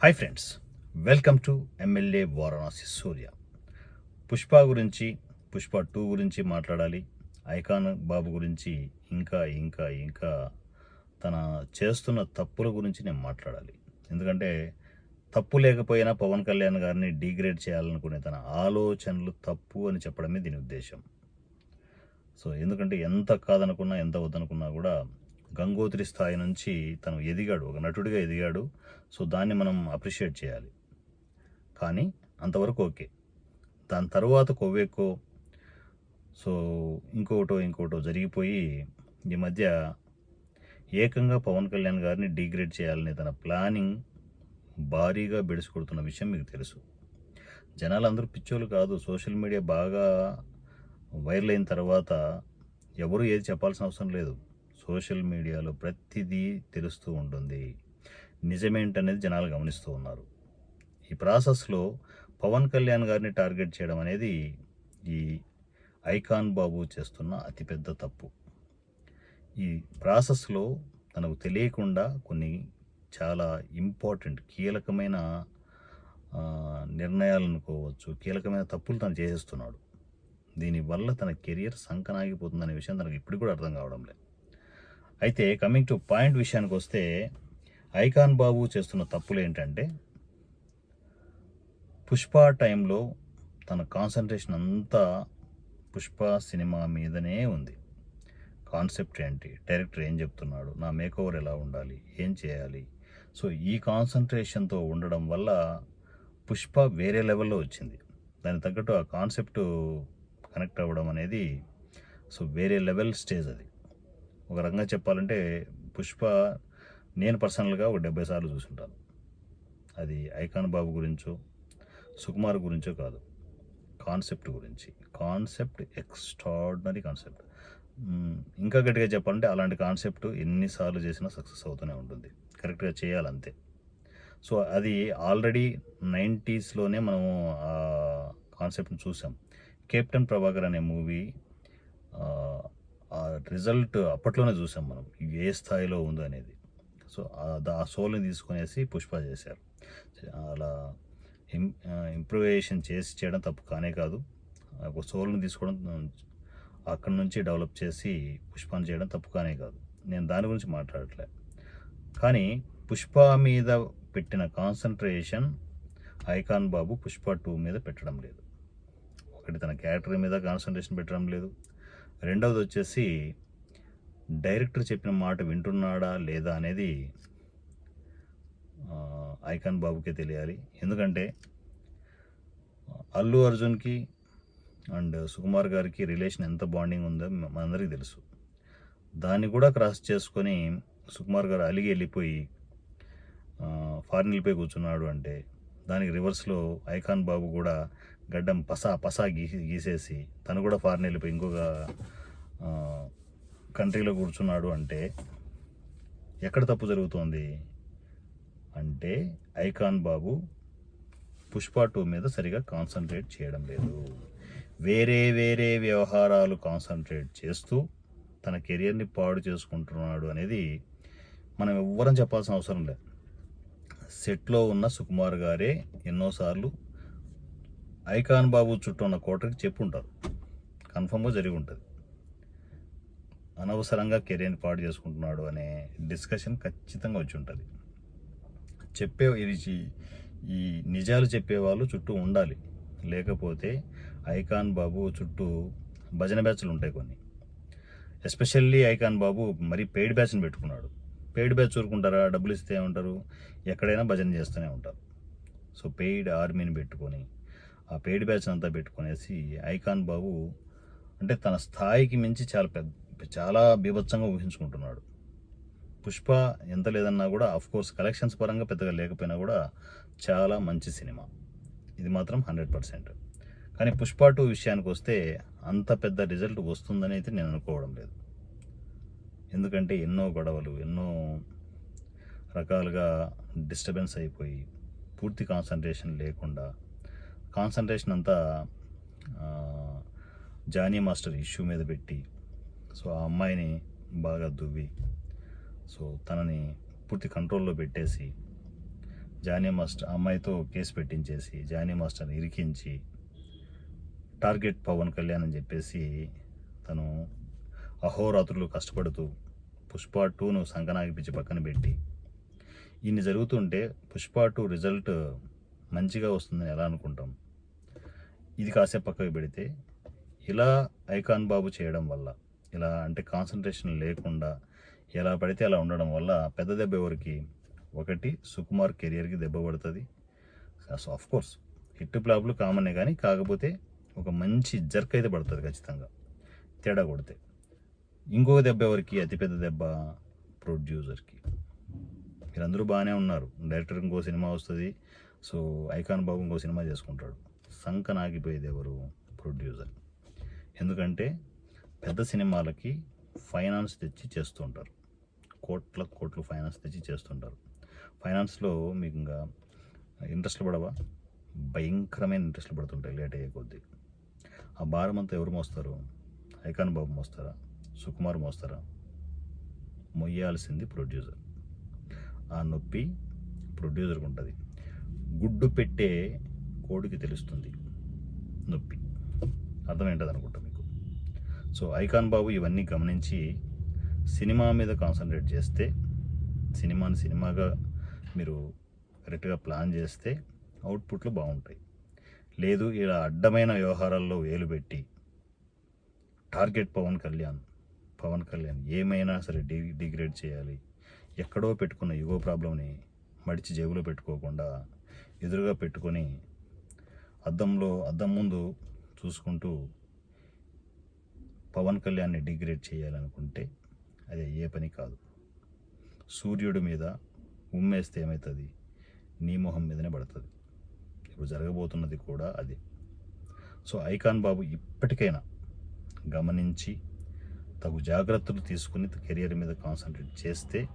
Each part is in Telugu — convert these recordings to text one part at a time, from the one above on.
Hi friends welcome to MLA Varanasi Surya Pushpa గురించి పుష్ప టూ గురించి మాట్లాడాలి. ఐకాన్ బాబు గురించి ఇంకా ఇంకా ఇంకా తన చేస్తున్న తప్పుల గురించి నేను మాట్లాడాలి. ఎందుకంటే తప్పు లేకపోయినా పవన్ కళ్యాణ్ గారిని డిగ్రేడ్ చేయాలనుకునే తన ఆలోచనలు తప్పు అని చెప్పడమే దీని ఉద్దేశం. సో ఎందుకంటే ఎంత కాదనుకున్నా ఎంత వద్దనుకున్నా కూడా గంగోత్రి స్థాయి నుంచి తను ఎదిగాడు ఒక నటుడిగా ఎదిగాడు. సో దాన్ని మనం అప్రిషియేట్ చేయాలి. కానీ అంతవరకు ఓకే. దాని తర్వాత కొవ్వెక్కో సో ఇంకొకటో ఇంకోటో జరిగిపోయి ఈ మధ్య ఏకంగా పవన్ కళ్యాణ్ గారిని డిగ్రేడ్ చేయాలనే తన ప్లానింగ్ భారీగా బెడిసికొడుతున్న విషయం మీకు తెలుసు. జనాలందరూ పిచ్చోళ్ళు కాదు. సోషల్ మీడియా బాగా వైరల్ అయిన తర్వాత ఎవరు ఏది చెప్పాల్సిన అవసరం లేదు. సోషల్ మీడియాలో ప్రతిదీ తెలుస్తూ ఉంటుంది. నిజమేంటనేది జనాలు గమనిస్తూ ఉన్నారు. ఈ ప్రాసెస్లో పవన్ కళ్యాణ్ గారిని టార్గెట్ చేయడం అనేది ఈ ఐకాన్ బాబు చేస్తున్న అతిపెద్ద తప్పు. ఈ ప్రాసెస్లో తనకు తెలియకుండా కొన్ని చాలా ఇంపార్టెంట్ కీలకమైన నిర్ణయాలు అనుకోవచ్చు కీలకమైన తప్పులు తను చేసేస్తున్నాడు. దీనివల్ల తన కెరియర్ సంకనాగిపోతుందనే విషయం తనకు ఇప్పుడు కూడా అర్థం కావడం లేదు అయితే కమింగ్ టు పాయింట్ విషయానికి వస్తే ఐకాన్ బాబు చేస్తున్న తప్పులు ఏంటంటే పుష్ప టైంలో తన కాన్సన్ట్రేషన్ అంతా పుష్ప సినిమా మీదనే ఉంది. కాన్సెప్ట్ ఏంటి? డైరెక్టర్ ఏం చెప్తున్నాడు? నా మేకోవర్ ఎలా ఉండాలి? ఏం చేయాలి? సో ఈ కాన్సన్ట్రేషన్తో ఉండడం వల్ల పుష్ప వేరే లెవెల్లో వచ్చింది. దానికి తగ్గట్టు ఆ కాన్సెప్ట్ కనెక్ట్ అవ్వడం అనేది సో వేరే లెవెల్ స్టేజ్ అది. ఒక రకంగా చెప్పాలంటే పుష్ప నేను పర్సనల్గా ఒక డెబ్బై సార్లు చూసుంటాను. అది ఐకాన్ బాబు గురించో సుకుమార్ గురించో కాదు. కాన్సెప్ట్ గురించి. Concept extraordinary concept. ఇంకా గట్టిగా చెప్పాలంటే అలాంటి కాన్సెప్ట్ ఎన్నిసార్లు చేసినా సక్సెస్ అవుతూనే ఉంటుంది. కరెక్ట్గా చేయాలంతే. సో అది ఆల్రెడీ నైంటీస్లోనే మనము ఆ కాన్సెప్ట్ని చూసాం. కెప్టెన్ ప్రభాకర్ అనే మూవీ ఆ రిజల్ట్ అప్పట్లోనే చూసాం మనం. ఏ స్థాయిలో ఉందో అనేది. సో ఆ- దా- సోల్ని తీసుకునేసి పుష్ప చేశారు. అలా ఇం ఇంప్రూవేషన్ చేసి చేయడం తప్పు కానే కాదు. ఒక సోల్ని తీసుకోవడం అక్కడి నుంచి డెవలప్ చేసి పుష్పాన్ని చేయడం తప్పు కానే కాదు. నేను దాని గురించి మాట్లాడట్లే. కానీ పుష్ప మీద పెట్టిన concentration icon Babu Pushpa two మీద పెట్టడం లేదు. ఒకటి తన క్యారెక్టర్ మీద కాన్సన్ట్రేషన్ పెట్టడం లేదు. రెండవది వచ్చేసి డైరెక్టర్ చెప్పిన మాట వింటున్నాడా లేదా అనేది ఐకాన్ బాబుకే తెలియాలి. ఎందుకంటే అల్లు అర్జున్కి అండ్ సుకుమార్ గారికి రిలేషన్ ఎంత బాండింగ్ ఉందో మనందరికీ తెలుసు. దాన్ని కూడా క్రాస్ చేసుకొని సుకుమార్ గారు అలిగి వెళ్ళిపోయి ఆ, ఫారిన్ వెళ్ళిపోయి కూర్చున్నాడు అంటే దానికి రివర్స్లో ఐకాన్ బాబు కూడా గడ్డం పసా పసా గీసి గీసేసి తను కూడా ఫారెన్ వెళ్ళిపోయి ఇంకొక కంట్రీలో కూర్చున్నాడు అంటే ఎక్కడ తప్పు జరుగుతోంది అంటే ఐకాన్ బాబు పుష్ప టూ మీద సరిగా కాన్సన్ట్రేట్ చేయడం లేదు. వేరే వేరే వ్యవహారాలు కాన్సన్ట్రేట్ చేస్తూ తన కెరియర్ని పాడు చేసుకుంటున్నాడు అనేది మనం ఎవ్వరం చెప్పాల్సిన అవసరం లేదు. సెట్లో ఉన్న సుకుమార్ గారే ఎన్నోసార్లు ఐకాన్ బాబు చుట్టూ ఉన్న కోటకి చెప్పు ఉంటారు కన్ఫర్మ్గా జరిగి ఉంటుంది అనవసరంగా కెరీర్ని పాడు చేసుకుంటున్నాడు అనే డిస్కషన్ ఖచ్చితంగా వచ్చి ఉంటుంది చెప్పే ఇది ఈ- నిజాలు చెప్పేవాళ్ళు చుట్టూ ఉండాలి. లేకపోతే ఐకాన్ బాబు చుట్టూ భజన బ్యాచ్లు ఉంటాయి కొన్ని. ఎస్పెషల్లీ ఐకాన్ బాబు మరి పెయిడ్ బ్యాచ్ని పెట్టుకున్నాడు. పెయిడ్ బ్యాచ్ ఊరుకుంటారా? డబ్బులు ఇస్తే ఏమంటారు? ఎక్కడైనా భజన చేస్తూనే ఉంటారు. సో పెయిడ్ ఆర్మీని పెట్టుకొని ఆ పెయిడ్ బ్యాచ్ అంతా పెట్టుకునేసి ఐకాన్ బాబు అంటే తన స్థాయికి మించి చాలా పెద్ద చాలా బీభత్సంగా ఊహించుకుంటున్నాడు. పుష్ప ఎంత లేదన్నా కూడా అఫ్ కోర్స్ కలెక్షన్స్ పరంగా పెద్దగా లేకపోయినా కూడా చాలా మంచి సినిమా. ఇది మాత్రం హండ్రెడ్ పర్సెంట్. కానీ పుష్ప టూ విషయానికి వస్తే అంత పెద్ద రిజల్ట్ వస్తుందని అయితే నేను అనుకోవడం లేదు. ఎందుకంటే ఎన్నో గొడవలు ఎన్నో రకాలుగా డిస్టర్బెన్స్ అయిపోయి పూర్తి కాన్సన్ట్రేషన్ లేకుండా కాన్సన్ట్రేషన్ అంతా జానీ మాస్టర్ ఇష్యూ మీద పెట్టి సో ఆ అమ్మాయిని బాగా దువ్వి సో తనని పూర్తి కంట్రోల్లో పెట్టేసి జానీ మాస్టర్ అమ్మాయితో కేసు పెట్టించేసి జానీ మాస్టర్ని ఇరికించి టార్గెట్ పవన్ కళ్యాణ్ అని చెప్పేసి తను అహోరాత్రులు కష్టపడుతూ పుష్ప టూను సంకనాగిపించి పక్కన పెట్టి ఇన్ని జరుగుతుంటే పుష్ప టూ రిజల్ట్ మంచిగా వస్తుందని ఎలా అనుకుంటాం? ఇది కాసేపు పక్కకు పెడితే ఇలా ఐకాన్ బాబు చేయడం వల్ల ఇలా అంటే కాన్సన్ట్రేషన్ లేకుండా ఎలా పడితే అలా ఉండడం వల్ల పెద్ద దెబ్బ ఎవరికి? ఒకటి సుకుమార్ కెరియర్కి దెబ్బ పడుతుంది. ఆఫ్ కోర్స్ హిట్ ప్లాప్లు కామనే కానీ కాకపోతే ఒక మంచి జర్క్ అయితే పడుతుంది ఖచ్చితంగా. తేడా కొడితే. ఇంకొక దెబ్బ ఎవరికి? అతిపెద్ద దెబ్బ ప్రొడ్యూసర్కి మీరందరూ బాగానే ఉన్నారు. డైరెక్టర్ ఇంకో సినిమా వస్తుంది. సో ఐకాన్ బాబు ఇంకో సినిమా చేసుకుంటాడు. సంకనాగిపోయేది ఎవరు ప్రొడ్యూసర్. ఎందుకంటే పెద్ద సినిమాలకి ఫైనాన్స్ తెచ్చి చేస్తుంటారు. కోట్ల కోట్లు ఫైనాన్స్ తెచ్చి చేస్తుంటారు. ఫైనాన్స్లో మీకు ఇంకా ఇంట్రెస్ట్లు పడవా? భయంకరమైన ఇంట్రెస్ట్లు పడుతుంటాయి లేట్ అయ్యే కొద్దీ. ఆ భారం అంతా ఎవరు మోస్తారు? ఐకాన్ బాబు మోస్తారా? సుకుమార్ మోస్తారా? మొయ్యాల్సింది ప్రొడ్యూసర్. ఆ నొప్పి ప్రొడ్యూసర్కి ఉంటుంది గుడ్డు పెట్టే కోడికి తెలుస్తుంది నొప్పి. అర్థమేంటది అనుకుంటా మీకు. సో ఐకాన్ బాబు ఇవన్నీ గమనించి సినిమా మీద కాన్సన్ట్రేట్ చేస్తే సినిమాని సినిమాగా మీరు కరెక్ట్గా ప్లాన్ చేస్తే అవుట్పుట్లు బాగుంటాయి. లేదు ఇలా అడ్డమైన వ్యవహారాల్లో వేలు పెట్టి టార్గెట్ పవన్ కళ్యాణ్ పవన్ కళ్యాణ్ ఏమైనా సరే డి డిగ్రేడ్ చేయాలి ఎక్కడో పెట్టుకున్న యుగో ప్రాబ్లంని మడిచి జేబులో పెట్టుకోకుండా ఎదురుగా పెట్టుకొని అద్దంలో అద్దం ముందు చూసుకుంటూ పవన్ కళ్యాణ్ని డిగ్రేడ్ చేయాలనుకుంటే అది ఏ పని కాదు. సూర్యుడి మీద ఉమ్మేస్తే ఏమవుతుంది నీ మొహం మీదనే పడుతుంది. ఇప్పుడు జరగబోతున్నది కూడా అదే. సో ఐకాన్ బాబు ఇప్పటికైనా గమనించి తగు జాగ్రత్తలు తీసుకుని కెరియర్ మీద కాన్సన్ట్రేట్ చేస్తే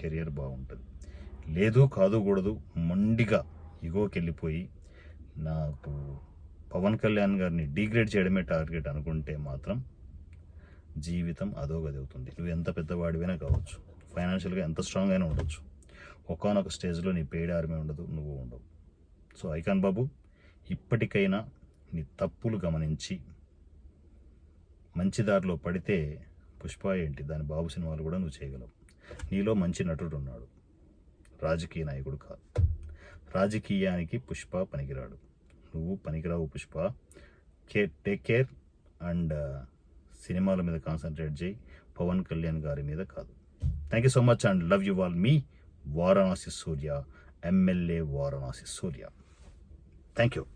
కెరియర్ బాగుంటుంది. లేదు కాదు కూడదు మొండిగా ఇగోకెళ్ళిపోయి నాకు పవన్ కళ్యాణ్ గారిని డిగ్రేడ్ చేయడమే టార్గెట్ అనుకుంటే మాత్రం జీవితం అదోగది అవుతుంది. నువ్వు ఎంత పెద్దవాడివైనా కావచ్చు ఫైనాన్షియల్గా ఎంత స్ట్రాంగ్ అయినా ఉండొచ్చు. ఒకనొక స్టేజ్లో నీ పేడ ఆర్మీ ఉండదు నువ్వు ఉండవు. సో ఐకాన్ బాబు ఇప్పటికైనా నీ తప్పులు గమనించి మంచి దారిలో పడితే పుష్ప ఏంటి? దాని బాబు సినిమాలు కూడా నువ్వు చేయగలవు. నీలో మంచి నటుడు ఉన్నాడు. రాజకీయ నాయకుడు కాదు. రాజకీయానికి పుష్ప పనికిరాడు. నువ్వు పనికిరావు Pushpa. Care take care and సినిమాల మీద కాన్సన్ట్రేట్ చేయి. పవన్ కళ్యాణ్ గారి మీద కాదు. Thank you so much and love you all me Varanasi Surya MLA Varanasi Surya. Thank you